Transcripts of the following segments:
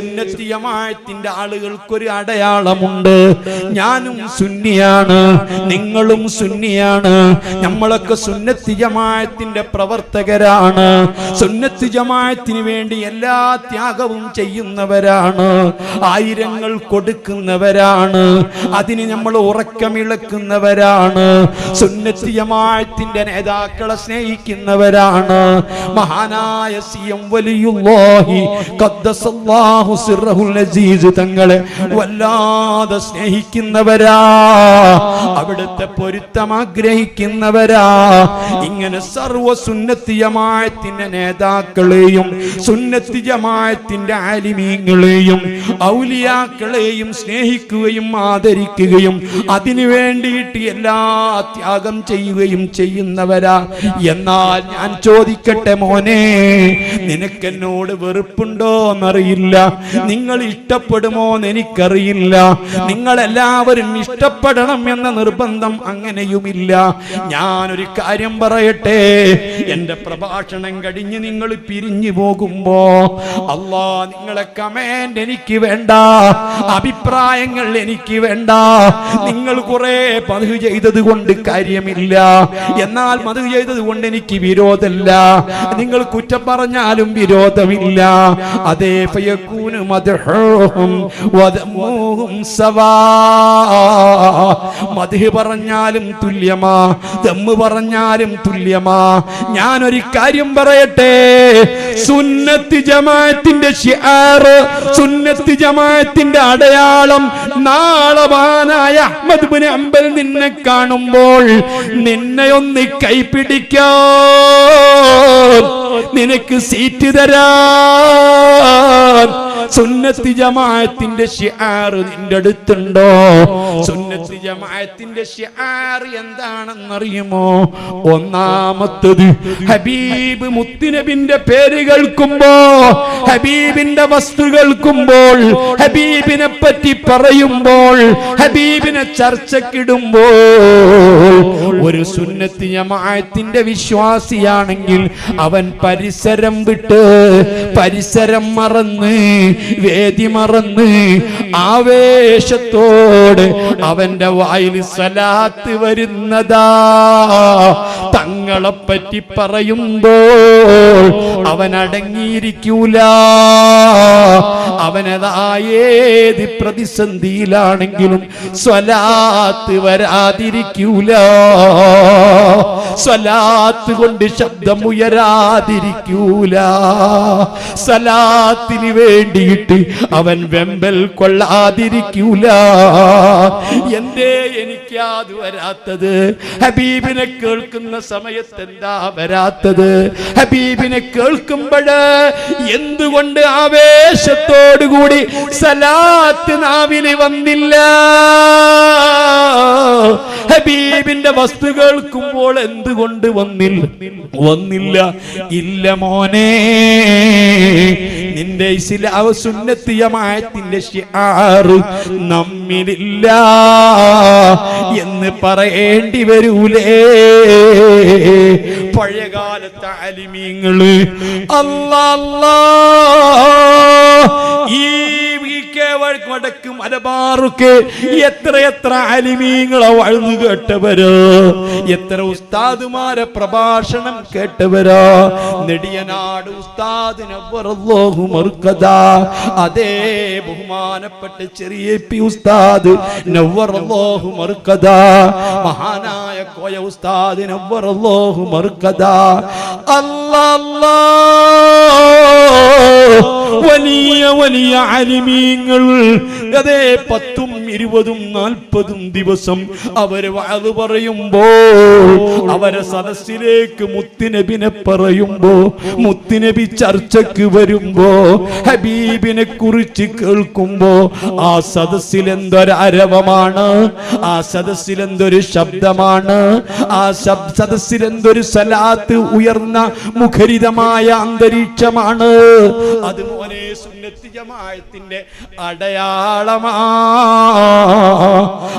സുന്നത്തിയമായത്തിന്റെ ആളുകൾക്കൊരു അടയാളമുണ്ട്. ഞാനും സുന്നിയാണ് നിങ്ങളും സുന്നിയാണ് നമ്മളൊക്കെ സുന്നത്തി ജമായത്തിന്റെ പ്രവർത്തകരാണ്. സുന്നത്തി ജമായത്തിന് വേണ്ടി എല്ലാ ത്യാഗവും ചെയ്യുന്നവരാണ് ആയിരങ്ങൾ കൊടുക്കുന്നവരാണ് അതിന് നമ്മൾ ഉറക്കമിളക്കുന്നവരാണ്. സുന്നത്തി ജമായത്തിന്റെ നേതാക്കളെ സ്നേഹിക്കുന്നവരാണ്. മഹാനായ സി എം വലിയുല്ലാഹി തങ്ങളെ വല്ലാതെ സ്നേഹിക്കുന്നവരാ. അവിടുത്തെ പൊരുത്തം ആഗ്രഹിക്കുന്നവരാ. ഇങ്ങനെ സർവ സുന്നത്തി ജമാഅത്തിന്റെ നേതാക്കളെയും സുന്നത്തിയമായത്തിന്റെ ആലിമീങ്ങളെയും ഔലിയാക്കളെയും സ്നേഹിക്കുകയും ആദരിക്കുകയും അതിനു വേണ്ടിയിട്ട് എല്ലാ ത്യാഗം ചെയ്യുകയും ചെയ്യുന്നവരാ. എന്നാൽ ഞാൻ ചോദിക്കട്ടെ മോനെ നിനക്കെന്നോട് വെറുപ്പുണ്ടോ എന്നറിയില്ല നിങ്ങൾ ഇഷ്ടപ്പെടുമോ എന്ന് എനിക്കറിയില്ല. നിങ്ങൾ എല്ലാവരും ഇഷ്ടപ്പെടണം എന്ന നിർബന്ധം അങ്ങനെയുമില്ല. ഞാനൊരു കാര്യം പറയട്ടെ. എന്റെ പ്രഭാഷണം കഴിഞ്ഞ് നിങ്ങൾ പിരിഞ്ഞു പോകുമ്പോ അല്ലാ നിങ്ങളെ കമേന്റ് എനിക്ക് വേണ്ട. അഭിപ്രായങ്ങൾ എനിക്ക് വേണ്ട. നിങ്ങൾ കുറെ പതിവ് ചെയ്തത് കൊണ്ട് കാര്യമില്ല. എന്നാൽ മതിവ് ചെയ്തത് കൊണ്ട് എനിക്ക് വിരോധമില്ല. നിങ്ങൾ കുറ്റം പറഞ്ഞാലും വിരോധമില്ല. അതേ ഫയക്കൂന് مدحوهم ودموهم സവാ. മദ്ഹ് പറഞ്ഞാലും തുല്യമാ ദമ്മ് പറഞ്ഞാലും തുല്യമാ. ഞാനൊരു കാര്യം പറയട്ടെ? സുന്നത്തി ജമാഅത്തിന്റെ ഷിആറ് സുന്നത്തി ജമാഅത്തിന്റെ അടയാളം നാളവാനായ അഹമ്മദ് ബിൻ അംബൽ നിന്നെ കാണുമ്പോൾ നിന്നെ ഒന്ന് കൈപിടിക്കോ. നിനക്ക് സീറ്റ് തരാ. സുന്നത്തി ജമാഅത്തിന്റെ ഷിആറ് നിന്റെ അടുത്തുണ്ടോ? സുന്നത്തി ജമാഅത്തിന്റെ ഷിആർ എന്താണെന്നറിയുമോ? ഒന്നാമത്തത് ഹബീബ് മുത്തുനബിന്റെ പേര് കേൾക്കുമ്പോ ഹബീബിന്റെ വസ്തു കേൾക്കുമ്പോൾ ഹബീബിനെ പറ്റി പറയുമ്പോൾ ഹബീബിനെ ചർച്ചക്കിടുമ്പോൾ ഒരു സുന്നത്തി ജമാഅത്തിന്റെ വിശ്വാസിയാണെങ്കിൽ അവൻ പരിസരം വിട്ട് പരിസരം മറന്ന് വേദി മറന്ന് ആവേശത്തോട് അവന്റെ വായിൽ സലാത്ത് വരുന്നതാ. തങ്ങളെ പറ്റി പറയുമ്പോൾ അവൻ അടങ്ങിയിരിക്കൂല അവനതായേത് പ്രതിസന്ധിയിലാണെങ്കിലും സ്വലാത്ത് വരാതിരിക്കൂല. സ്വലാത്ത് കൊണ്ട് ശബ്ദമുയരാതിരിക്കൂല. സലാത്തിന് വേണ്ടിയിട്ട് അവൻ വെമ്പൽ കൊള്ളാതിരിക്കൂല. എന്തേ എനിക്കാതു വരാത്തത്? ഹബീബിനെ കേൾക്കുന്ന സമയത്ത് എന്താ വരാത്തത്? ഹബീബിനെ കേൾക്കുമ്പോഴ് എന്തുകൊണ്ട് ആവേശത്തോടുകൂടി സലാത്ത് നാവിന് വന്നില്ല? ഹബീബിന്റെ വസ്തു കേൾക്കുമ്പോൾ എന്തുകൊണ്ട് വന്നില്ല വന്നില്ല. ഇല്ല മോനെ. നിന്റെ ഇസിലാവ് സുന്നത്തിയമായത്തിന്റെ ഷിആറ് നമ്മിലില്ല. എന്ന് പറയേണ്ടി വരൂലേ. പഴയകാലത്തെ അലിമീങ്ങൾ. അല്ലാ ഈ വടക്ക് അലബാറുക്ക് എത്ര എത്ര അലിമീങ്ങളെ വഴുതു കേട്ടവരോ. എത്ര ഉസ്താദുമാരെ പ്രഭാഷണം കേട്ടവരോ. നെടിയനാട് ഉസ്താദ് നവ്വറല്ലാഹു മർക്കദ. അതേ ബഹുമാനപ്പെട്ട ചെറിയ പി ഉസ്താദ് നവ്വറല്ലോഹു മർക്കദ. മഹാനായ കോയ ഉസ്താദ് നവ്വറല്ലോഹു മർക്കദ. അല്ലാ അല്ലാ. വലിയ വലിയ അലിമീങ്ങൾ അതേ പത്തും ഇരുപതും നാൽപ്പതും ദിവസം അവർ വാത് പറയുമ്പോ അവരെ സദസ്സിലേക്ക് മുത്തുനബിനെ പറയുമ്പോ മുത്തുനബി ചർച്ചക്ക് വരുമ്പോ ഹബീബിനെ കുറിച്ച് കേൾക്കുമ്പോ ആ സദസ്സിൽ എന്തൊരരവമാണ് ആ സദസ്സിൽ എന്തൊരു ശബ്ദമാണ് ആ സദസ്സിൽ എന്തൊരു സലാത്ത് ഉയർന്ന മുഖരിതമായ അന്തരീക്ഷമാണ്. അതുപോലെ സുന്നത്തി ജമാഅത്തിന്റെ അടയാളമാ.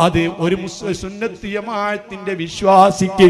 അത് ഒരു സുന്നത്ത് ജമാഅത്തിന്റെ വിശ്വാസിക്ക്.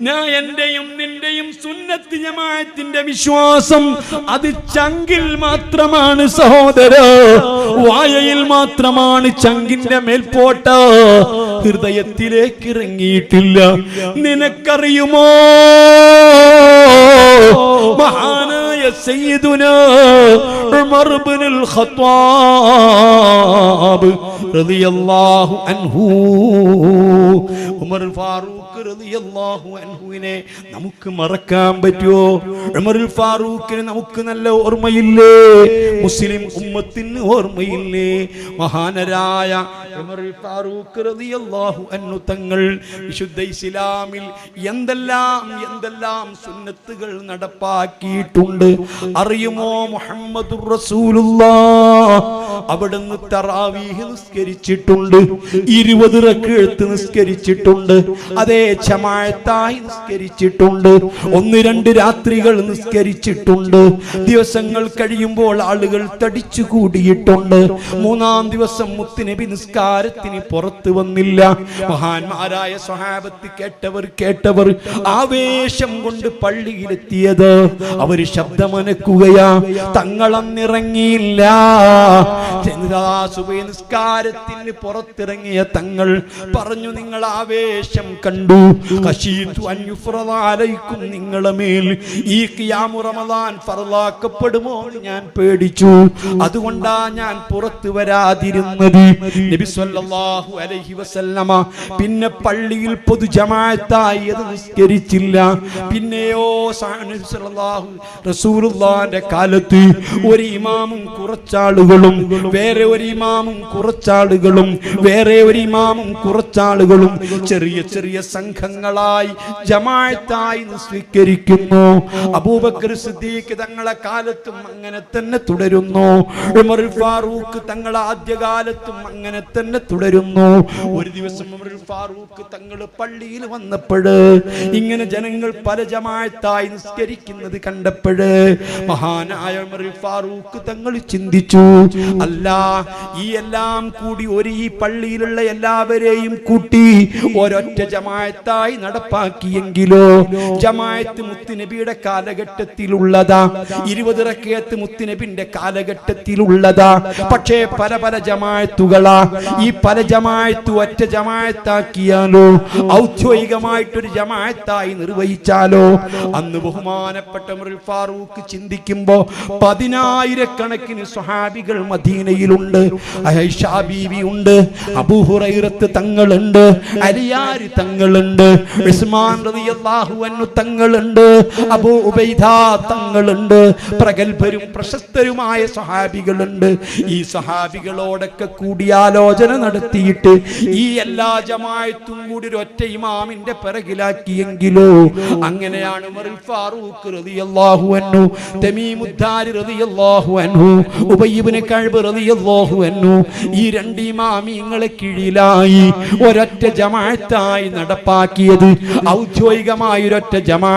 ഞാൻ എന്റെയും നിന്റെയും സുന്നത്ത് ജമാഅത്തിന്റെ വിശ്വാസം അത് ചങ്കിൽ മാത്രമാണ് സഹോദര. വായയിൽ മാത്രമാണ് ചങ്കിന്റെ മേൽപോട്ട. ഹൃദയത്തിലേക്ക് ഇറങ്ങിയിട്ടില്ല നിനക്കറിയുമോ? മഹാനായ سيدنا عمر بن الخطاب. റളിയല്ലാഹു അൻഹു. ഉമർ ഫാറൂഖ് റളിയല്ലാഹു അൻഹുവിനെ നമുക്ക് മറക്കാൻ പറ്റുമോ ഉമർ ഫാറൂഖിനെ നമുക്ക് നല്ല ഓർമ്മയില്ലേ? മുസ്ലിം ഉമ്മത്തിന് ഓർമ്മയില്ലേ? മഹാനരായ ഉമർ ഫാറൂഖ് റളിയല്ലാഹു അൻഹു തങ്ങൾ വിശുദ്ധ ഇസ്ലാമിൽ എന്തെല്ലാം എന്തെല്ലാം സുന്നത്തുകൾ നടപ്പാക്കിയിട്ടുണ്ട്? അറിയുമോ മുഹമ്മദുർ റസൂലുള്ള? അവിടുന്ന് തറാവീഹ് നിസ്കരിച്ചിട്ടുണ്ട്. ഇരുപത് റക്കെഴുത്ത് നിസ്കരിച്ചിട്ടുണ്ട്. അതേ ചമാഴത്തായി നിസ്കരിച്ചിട്ടുണ്ട്. ഒന്ന് രണ്ട് രാത്രികൾ നിസ്കരിച്ചിട്ടുണ്ട്. ദിവസങ്ങൾ കഴിയുമ്പോൾ ആളുകൾ തടിച്ചു കൂടിയിട്ടുണ്ട്. മൂന്നാം ദിവസം മുത്തുനബി നിസ്കാരത്തിന് പുറത്തു വന്നില്ല. മഹാന്മാരായ സ്വഹാബത്ത് കേട്ടവർ കേട്ടവർ ആവേശം കൊണ്ട് പള്ളിയിലെത്തിയത്. അവർ ശബ്ദമനക്കുകയാ തങ്ങളന്നിറങ്ങിയില്ല. സുബൈ നിസ്കാരത്തിന് പുറത്തിറങ്ങിയ തങ്ങൾ പറഞ്ഞു നിങ്ങൾ ആവേശം കണ്ടു. അലൈക്കും നിങ്ങളെ മേൽ. ഈ ഖിയാമു ഫറലാക്കപ്പെടുമോ ഞാൻ പേടിച്ചു. അതുകൊണ്ടാ ഞാൻ പുറത്തു വരാതിരുന്നത്. നബി അലൈഹി വസല്ലമ പിന്നെ പള്ളിയിൽ പൊതു ജമാഅത്തായി അത് നിസ്കരിച്ചില്ല. പിന്നെയോ റസൂലുള്ളാഹിന്റെ കാലത്ത് ഒരു ഇമാമും കുറച്ചാളുകളും വേറെ ഒരു ഇമാമും കുറച്ചാളുകളും വേറെ ഒരു ഇമാമും കുറച്ചാളുകളും ചെറിയ ചെറിയ സംഘങ്ങളായി ജമാഅത്തായി സ്വീകരിക്കുന്നു. അബൂബക്കർ സിദ്ദീഖ് തങ്ങളെ കാലത്തും അങ്ങനെ തന്നെ തുടരുന്നു. ഉമർ ഫാറൂഖ് തങ്ങളെ ആദ്യകാലത്തും അങ്ങനെ തന്നെ തുടരുന്നു. ഒരു ദിവസം ഉമർ ഫാറൂഖ് തങ്ങൾ പള്ളിയിൽ വന്നപ്പോഴ് ഇങ്ങനെ ജനങ്ങൾ പല ജമാഅത്തായി നിസ്കരിക്കുന്നത് കണ്ടപ്പോഴ് മഹാനായ ഉമർ ഫാറൂഖ് തങ്ങൾ ചിന്തിച്ചു അല്ല ഈ എല്ലാം കൂടി ഒരു ഈ പള്ളിയിലുള്ള എല്ലാവരെയും കൂട്ടി ഒരൊറ്റ ജമായത്തായി നടപ്പാക്കിയെങ്കിലോ ജമായത്ത് മുത്തുനബിയുടെ കാലഘട്ടത്തിലുള്ളതാ ഇരുപത് റക്കയത്ത് മുത്തുനബിന്റെ കാലഘട്ടത്തിലുള്ളതാ. പക്ഷേ പല പല ജമായത്തുകളാ ഈ പല ജമായത്തു ഒറ്റ ജമായത്താക്കിയാലോ ഔദ്യോഗികമായിട്ടൊരു ജമായത്തായി നിർവഹിച്ചാലോ? അന്ന് ബഹുമാനപ്പെട്ട മുറിൽ ഫാറൂഖ് ചിന്തിക്കുമ്പോ പതിനായിരക്കണക്കിന് സ്വഹാബികൾ മദീനയിലുണ്ട്. ബീവി ഉണ്ട് അബൂഹുറൈറത്ത് തങ്ങളുണ്ട് അലിയാരി തങ്ങളുണ്ട് ഉസ്മാൻ റളിയല്ലാഹു അൻഹു തങ്ങളുണ്ട് അബൂ ഉബൈദ തങ്ങളുണ്ട് പ്രഗത്ഭരും പ്രശസ്തരുമായ സഹാബികളുണ്ട് ഈ സഹാബികളോടൊക്കെ കൂടിയാലോചന നടത്തിയിട്ട് ഈ എല്ലാ ജമായത്തും കൂടി ഒരു ഒറ്റ ഇമാമിന്റെ പിറകിലാക്കിയെങ്കിലോ അങ്ങനെയാണ് ഫാറൂഖ് റളിയല്ലാഹു അൻഹു തമീമുദ്ദാരി റളിയല്ലാഹു അൻഹു ഉബൈ ഇബ്നു കഅബ് റളിയല്ലാഹു അൻഹു ഈ രണ്ട് ഇമാമിങ്ങളെ കീഴിലായി ഒരൊറ്റ ജമാഅത്തായി നടപ്പാക്കിയത്. ഔദ്യോഗികമായ ഒരൊറ്റ ജമാ.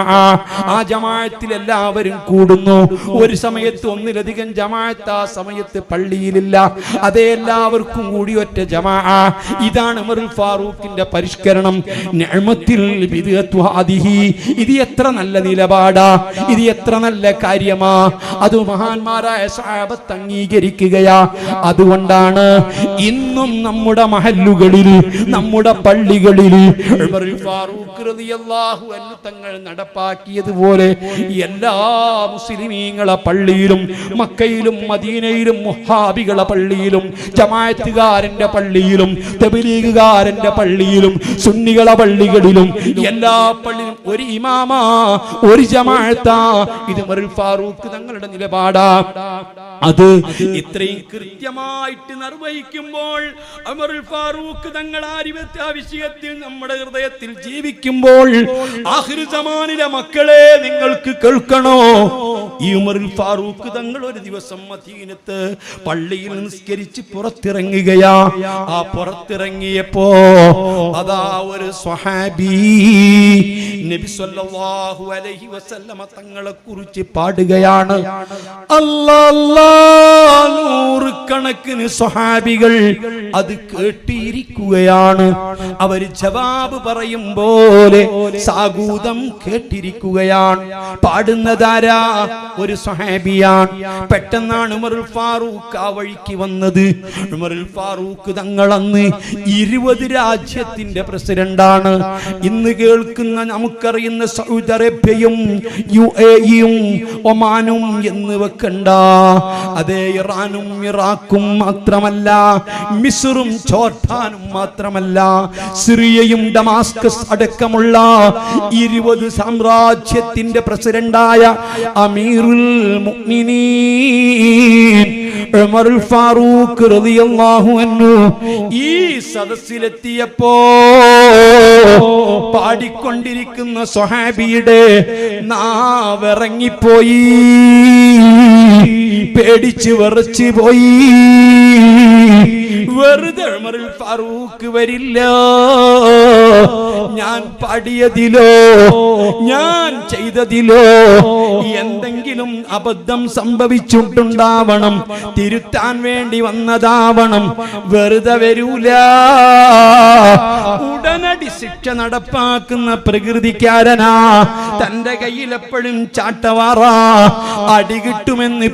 ആ ജമാഅത്തിൽ എല്ലാവരും കൂടുന്നു. ഒരു സമയത്ത് ഒന്നിലധികം ജമാഅത്ത് ആ സമയത്ത് പള്ളിയിലില്ല. അതേ എല്ലാവർക്കും കൂടി ഒറ്റ ജമാ. ഇതാണ് ഫാറൂഖിന്റെ പരിഷ്കരണം. ഇത് എത്ര നല്ല നിലപാടാ. ഇത് എത്ര നല്ല കാര്യമാ. അത് മഹാന്മാരായ സഹാബത്ത് അംഗീകരിക്കുകയാ. അതുകൊണ്ടാണ് ഇന്നും നമ്മുടെ മഹല്ലുകളിൽ നമ്മുടെ പള്ളികളിൽ തങ്ങൾ നടപ്പാക്കിയതുപോലെ എല്ലാ മുസ്ലിമീങ്ങളെ പള്ളിയിലും മക്കയിലും മദീനയിലും മുഹാബികളെ പള്ളിയിലും ജമാഅത്തുകാരന്റെ പള്ളിയിലും തബ്ലീഗുകാരന്റെ പള്ളിയിലും സുന്നികളെ പള്ളികളിലും എല്ലാ പള്ളിയിലും ഒരു ഇമാമാ ഒരു ജമാഅത്താ. ഇത് മറിൽ ഫാറൂഖ് തങ്ങളുടെ നിലപാടാ. അത് ഇത്രയും കൃത്യമായിട്ട് നിർവഹിക്കുമ്പോൾ അമറുൽ ഫാറൂഖ് തങ്ങൾ ആരിവത്തെ ആ വിഷയത്തിൽ നമ്മുടെ ഹൃദയത്തിൽ ജീവിക്കുമ്പോൾ ആഖിർ സമാനിലെ മക്കളെ നിങ്ങൾക്ക് കേൾക്കണോ? ഈ ഉമറുൽ ഫാറൂഖ് തങ്ങൾ ഒരു ദിവസം മദീനത്ത് പള്ളിയിൽ നിസ്കരിച്ച് പുറത്തിറങ്ങുകയാ. ആ പുറത്തിറങ്ങിയപ്പോ അതാ ഒരു സ്വഹാബി നബി സല്ലല്ലാഹു അലൈഹി വസല്ലമ തങ്ങളെ കുറിച്ച് പാടുകയാണ്. അല്ലാ അല്ലാ. നൂറുകണക്കിന് സ്വഹാബികൾ അത് കേട്ടിരിക്കുകയാണ്. അവർ ജവാബ് പറയും പോലെ സാഗൂതം കേട്ടിരിക്കുകയാണ്. പാടുന്നതാരാ? ഒരു സ്വഹാബിയാണ്. പെട്ടെന്നാണ് ഉമറുൽ ഫാറൂഖ് ആ വഴിക്ക് വന്നത്. ഉമറുൽ ഫാറൂഖ് തങ്ങൾ അന്ന് ഇരുപത് രാജ്യത്തിന്റെ പ്രസിഡന്റാണ്. ഇന്ന് കേൾക്കുന്ന നമുക്കറിയുന്ന സൗദി അറേബ്യയും യു എയും ഒമാനും എന്ന് വെക്കണ്ട. അതേ ഇറാനും ഇറാഖും മാത്രമല്ല മിസറും ചോട്ടാനും മാത്രമല്ല സിറിയയും ഡമാസ്കസ് അടക്കമുള്ള ഇരുപത് സാമ്രാജ്യത്തിന്റെ പ്രസിഡന്റായ അമീറുൽ ഫാറൂഖ് റളിയല്ലാഹു അൻഹു ഈ സദസ്സിലെത്തിയപ്പോ പാടിക്കൊണ്ടിരിക്കുന്ന സ്വഹാബിയുടെ നാവിറങ്ങിപ്പോയി. പേടിച്ച് വെറച്ചു പോയി. വെറുതെ ഉമറുൽ വരില്ല. ഞാൻ പാടിയതിലോ ഞാൻ ചെയ്തതിലോ എന്തെങ്കിലും അബദ്ധം സംഭവിച്ചിട്ടുണ്ടാവണം. തിരുത്താൻ വേണ്ടി വന്നതാവണം. വെറുതെ വരൂല. ഉടനടി ശിക്ഷ നടപ്പാക്കുന്ന പ്രകൃതിക്കാരനാ. തന്റെ കയ്യിൽ എപ്പോഴും ചാട്ടവാറ. അടി കിട്ടുമെന്ന്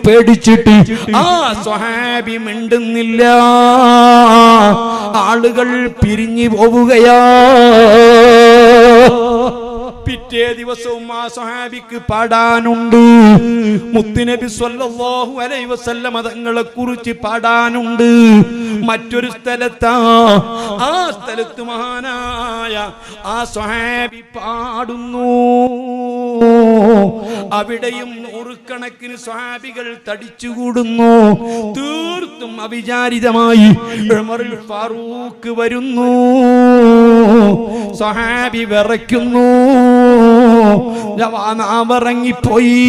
പേടിച്ചിട്ട് ആ സ്വഹാബി മിണ്ടുന്നില്ല. ആളുകൾ പിരിഞ്ഞു പോവുകയാ. പിറ്റേ ദിവസവും ആ സഹാബിക്ക് പാടാനുണ്ട്. മുത്തുനബി സ്വല്ലല്ലാഹു അലൈഹി വസല്ലമ തങ്ങളെ കുറിച്ച് പാടാനുണ്ട്. മറ്റൊരു സ്ഥലത്താ ആ സ്ഥലത്ത് മഹാനായ ആ സ്വഹാബി പാടുന്നു. അവിടെയും നൂറുകണക്കിന് സ്വഹാബികൾ തടിച്ചുകൂടുന്നു. തീർത്തും അവിചാരിതമായി ഫാറൂഖ് വരുന്നു. സ്വഹാബി വിറയ്ക്കുന്നു. നാവിറങ്ങിപ്പോയി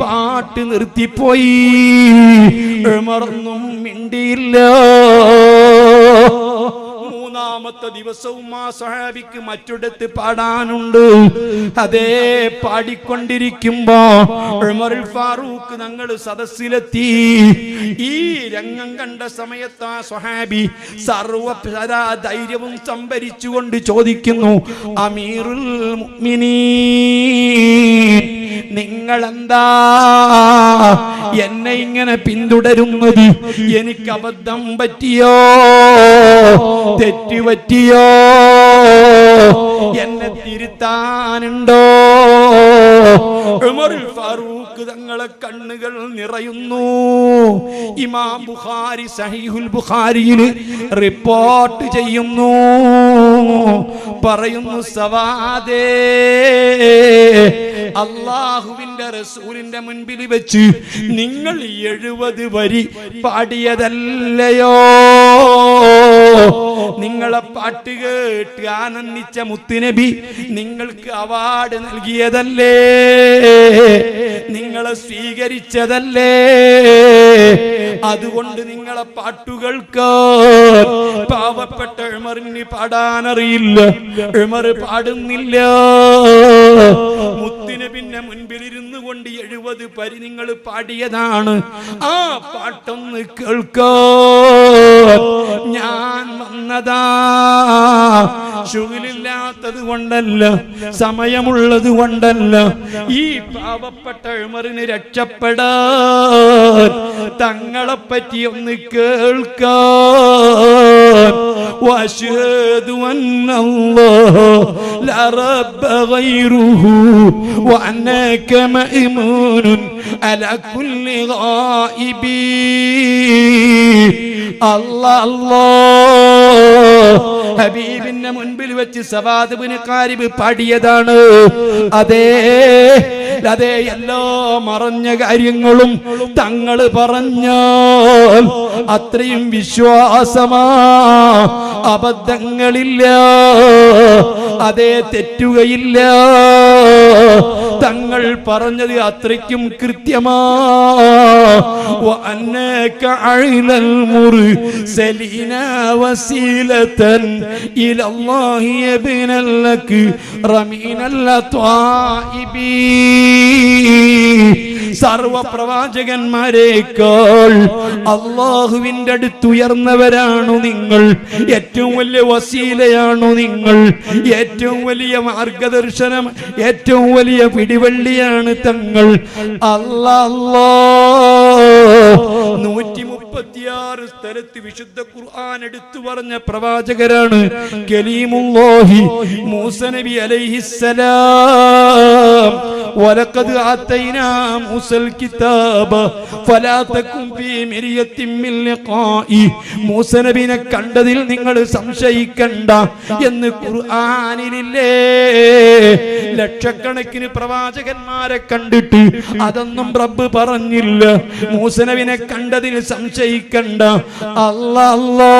പാട്ട് നിർത്തിപ്പോയി. മറന്നും മിണ്ടിയില്ല. മൂന്നാമത്തെ ദിവസവും ആ സഹാബിക്ക് മറ്റൊരിടത്ത് പാടാനുണ്ട്. അതേ പാടിക്കൊണ്ടിരിക്കുമ്പോ ഫാറൂഖ് ഞങ്ങൾ സദസ്സിലെത്തി. ഈ രംഗം കണ്ട സമയത്ത് ആ സഹാബി സർവ ധൈര്യവും സംഭരിച്ചുകൊണ്ട് ചോദിക്കുന്നു അമീറുൽ മുഅ്മിനീൻ. നിങ്ങളെന്താ? എന്നെ ഇങ്ങനെ പിന്തുടരുന്നത്? എനിക്ക് അബദ്ധം പറ്റിയോ? തെറ്റുപറ്റിയോ എന്നെ തിരുത്താനുണ്ടോ? ഉമർ തങ്ങളെ കണ്ണുകൾ നിറയുന്നു. ഇമാം ബുഖാരി സഹീഹുൽ ബുഖാരിയിൽ റിപ്പോർട്ട് ചെയ്യുന്നു. പറയുന്നു സവാദേ അള്ളാഹുവിന്റെ റസൂലിന്റെ മുൻപിൽ വെച്ച് നിങ്ങൾ എഴുപത് വരി പാടിയതല്ലയോ? നിങ്ങളെ പാട്ട് കേട്ട് ആനന്ദിച്ച മുത്തുനബി നിങ്ങൾക്ക് അവാർഡ് നൽകിയതല്ലേ? നിങ്ങളെ സ്വീകരിച്ചതല്ലേ? അതുകൊണ്ട് നിങ്ങളെ പാട്ടുകൾക്ക് പാവപ്പെട്ട ഉമറിന് പാടാനറിയില്ല. ഉമർ പാടുന്നില്ല. മുത്തിന് പിന്നെ മുൻപിലിരുന്നു കൊണ്ട് എഴുപത് പരി നിങ്ങൾ പാടിയതാണ്. ആ പാട്ടൊന്ന് കേൾക്കോ. ഞാൻ വന്നതാ ശുഗിലില്ലാത്തത് കൊണ്ടല്ല സമയമുള്ളത് കൊണ്ടല്ല ഈ പാവപ്പെട്ട ഉമറിന് രക്ഷപ്പെടാൻ തങ്ങളെ പറ്റി ഒന്ന് കേൾക്കാൻ واشهد ان الله لا رب غيره وانك مامون على كل غائب الله الله ഹബീബിന്റെ മുൻപിൽ വെച്ച് സവാദുബിന് കാരിബ് പാടിയതാണ് അതേ അതെ എല്ലാ മറഞ്ഞ കാര്യങ്ങളും തങ്ങള് പറഞ്ഞാൽ അത്രയും വിശ്വാസമാ അബദ്ധങ്ങളില്ല അതേ തെറ്റുകയില്ല തങ്ങൾ പറഞ്ഞത് അത്രയ്ക്കും കൃത്യമാ. റമീനല്ല സർവ പ്രവാചകന്മാരേക്കാൾ അള്ളാഹുവിന്റെ അടുത്തുയർന്നവരാണു നിങ്ങൾ. ഏറ്റവും വലിയ വസീലയാണു നിങ്ങൾ. ഏറ്റവും വലിയ മാർഗദർശനം ഏറ്റവും വലിയ പിടിവള്ളിയാണ് തങ്ങൾ. അല്ലല്ലോ നൂറ്റി മുപ്പത്തിയാറ് സ്ഥലത്ത് വിശുദ്ധ ഖുർആൻ എടുത്തു പറഞ്ഞ പ്രവാചകരാണ് കലീമുല്ലാഹി മൂസ നബി അലൈഹിസ്സലാം. ولقد آتينا موسى الكتاب فلا تكن في مرية من لقائه മൂസ നബിനെ കണ്ടതിൽ നിങ്ങൾ സംശയിക്കണ്ട എന്ന് ഖുർആനിലില്ലേ ലക്ഷക്കണക്കിന് പ്രവാചകന്മാരെ കണ്ടിട്ട് അതൊന്നും റബ്ബ് പറഞ്ഞില്ല മൂസനവിനെ കണ്ടതിൽ സംശയിക്കണ്ട അല്ലാ അല്ലാ